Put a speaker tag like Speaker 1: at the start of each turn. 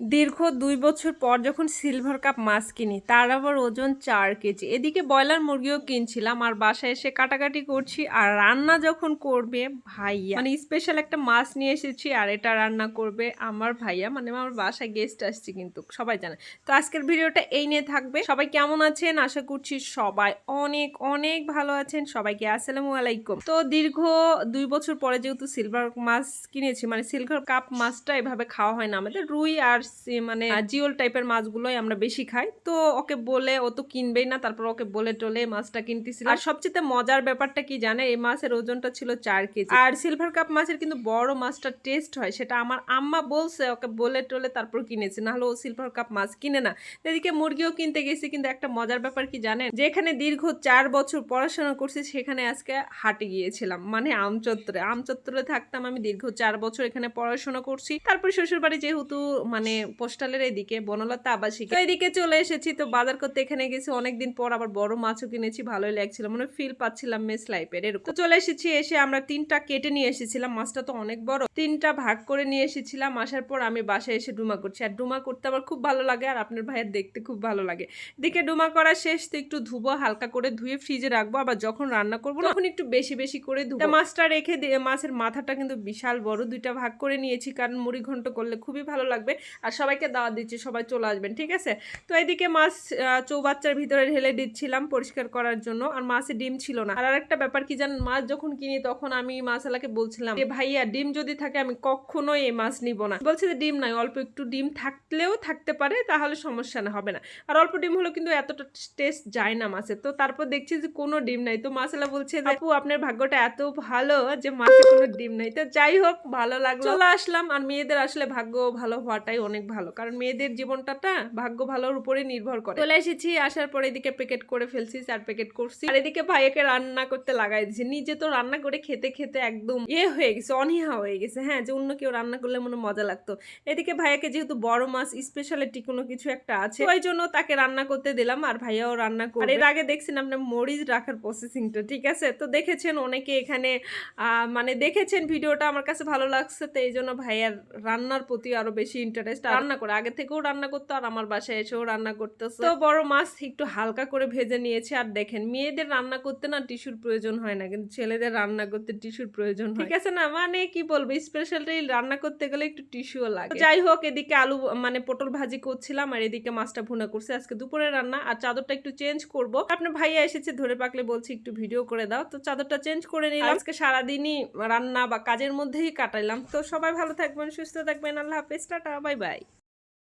Speaker 1: দীর্ঘ দুই বছর পর যখন সিলভার কাপ মাছ কিনি, তার আবার ওজন চার কেজি। এদিকে ব্রয়লার মুরগিও কিনছিলাম, আর বাসায় এসে কাটাকাটি করছি, আর রান্না যখন করবে ভাইয়া মানে স্পেশাল একটা মাছ নিয়ে এসেছি, আর এটা রান্না করবে আমার ভাইয়া মানে আমার বাসায় গেস্ট আসছে কিন্তু, সবাই জানে। তো আজকের ভিডিওটা এই নিয়ে থাকবে। সবাই কেমন আছেন? আশা করছি সবাই অনেক অনেক ভালো আছেন। সবাইকে আসসালামু আলাইকুম। তো দীর্ঘ দুই বছর পরে যেহেতু সিলভার মাছ কিনেছি মানে সিলভার কাপ মাছটা এভাবে খাওয়া হয় না। আমাদের রুই আর মানে জিওল টাইপের মাছগুলোই আমরা বেশি খাই। তো ওকে বলে ও তো কিনবেই না তারপর ওকে বলে টলে মাছটা কিনতেছিল আর সবচেয়ে মজার ব্যাপারটা কি জানে এই মাছের ওজনটা ছিল চার কেজি। আর সিলভার কাপ মাছের কিন্তু বড় মাছটা টেস্ট হয় সেটা আমার আম্মা বলছে ওকে বলে টলে তারপর কিনেছে নাহলে ও সিলভার কাপ মাছ কিনে না। এদিকে মুরগিও কিনতে গেছি কিন্তু একটা মজার ব্যাপার কি জানেন যেখানে দীর্ঘ চার বছর পড়াশোনা করছি সেখানে আজকে হাটে গিয়েছিলাম মানে আমচত্বরে। আমচত্বরে থাকতাম আমি দীর্ঘ চার বছর এখানে পড়াশোনা করছি তারপর শ্বশুর বাড়ি যেহেতু মানে পোস্টালের এদিকে বনলতা আবাসিক। এদিকে চলে এসেছি, তো বাজার করতে এখানে গেছি, অনেকদিন পর আবার বড় মাছও কিনেছি, ভালোই লাগছিল মানে ফিল পাচ্ছিলাম মেস লাইফের এরকম। তো চলে এসেছি, এসে আমরা তিনটা কেটে নিয়ে এসেছিলাম, মাছটা তো অনেক বড়। তিনটা ভাগ করে নিয়ে এসেছিলাম, আসার পর আমি বাসায় এসে ডুমা করছি, আর ডুমা করতে আমার খুব ভালো লাগে, আর আপনার ভাইয়ের দেখতে খুব ভালো লাগে। দিকে ডুমা করা শেষ, তো একটু ধুবো, হালকা করে ধুয়ে ফ্রিজে রাখব, আবার যখন রান্না করব, তখন একটু বেশি বেশি করে ধুবো। মাছটা রেখে মাছের মাথাটা কিন্তু বিশাল বড়, দুইটা ভাগ করে নিয়েছি, কারণ মুড়ি ঘন্ট করলে খুবই ভালো লাগবে। আর সবাইকে দাওয়াত দিচ্ছি সবাই চলে আসবেন ঠিক আছে? তো এদিকে মাছ চৌবাচ্চার ভিতরে ঢেলে দিচ্ছিলাম পরিষ্কার করার জন্য আর মাছে ডিম ছিল না। আর আরেকটা ব্যাপার কি জানেন মাছ যখন কিনি তখন আমি মাছালাকে বলছিলাম যে ভাইয়া ডিম যদি থাকে আমি কখনোই এই মাছ নিব না। বলছে যে ডিম নাই অল্প একটু ডিম থাকলেও থাকতে পারে তাহলে সমস্যা না হবে না। আর অল্প ডিম হলো কিন্তু এতটা টেস্ট যায় না মাছের তো তারপর দেখছি যে কোনো ডিম নাই। তো মাসালা বলছে যে, আপু আপনার ভাগ্যটা এত ভালো যে মাছে কোনো ডিম নাই। তো যাই হোক ভালো লাগল। চলে আসলাম আর মেয়েদের আসলে ভাগ্য ভালো হওয়াটাই অনেক ভালো। কারণ মেয়েদের জীবনটা না ভাগ্য ভালোর উপরে নির্ভর করে। চলে এসেছি আসার পরে এদিকে প্যাকেট করে ফেলছি আর প্যাকেট করছি। আর এদিকে ভাইয়াকে রান্না করতে লাগাই দিয়েছি। নিজে তো রান্না করে খেতে খেতে একদম ইয়ে হয়ে গেছে অনীহা হয়ে গেছে। হ্যাঁ যে অন্য কেউ রান্না করলে মনে মজা লাগতো। এদিকে ভাইয়াকে যেহেতু বড় মাছ স্পেশালিটি কোনো কিছু একটা আছে ওই জন্য তাকে রান্না করতে দিলাম আর ভাইয়াও রান্না করে এর আগে দেখছেন আপনার মরিচ রাখার প্রসেসিংটা ঠিক আছে? তো দেখেছেন অনেকে এখানে আহ, মানে দেখেছেন ভিডিওটা আমার কাছে ভালো লাগছে। তো এই জন্য ভাইয়ার রান্নার প্রতি আরও বেশি ইন্টারেস্ট রান্না করে আগে থেকেও রান্না করতো আর আমার বাসায় এসেও রান্না করতেছে। তো বড় মাছ একটু হালকা করে ভেজে নিয়েছে আর দেখেন মেয়েদের রান্না করতে না টিস্যুর প্রয়োজন হয় না কিন্তু ছেলেদের রান্না করতে টিস্যুর প্রয়োজন ঠিক আছে না মানে কি বলব স্পেশালি রান্না করতে গেলে একটু টিস্যুও লাগে। যাই হোক এদিকে আলু মানে পটল ভাজি করছিলাম আর এদিকে মাছটা ভুনা করছে। আজকে দুপুরে রান্না আর চাদরটা একটু চেঞ্জ করব। আপনার ভাইয়া এসেছে ধরে পাকলে বলছি একটু ভিডিও করে দাও। তো চাদরটা চেঞ্জ করে নিলাম। আজকে সারাদিনই রান্না বা কাজের মধ্যেই কাটাইলাম। তো সবাই ভালো থাকবেন সুস্থ থাকবেন। আল্লাহ হাফেজ টাটা বাই বাই い。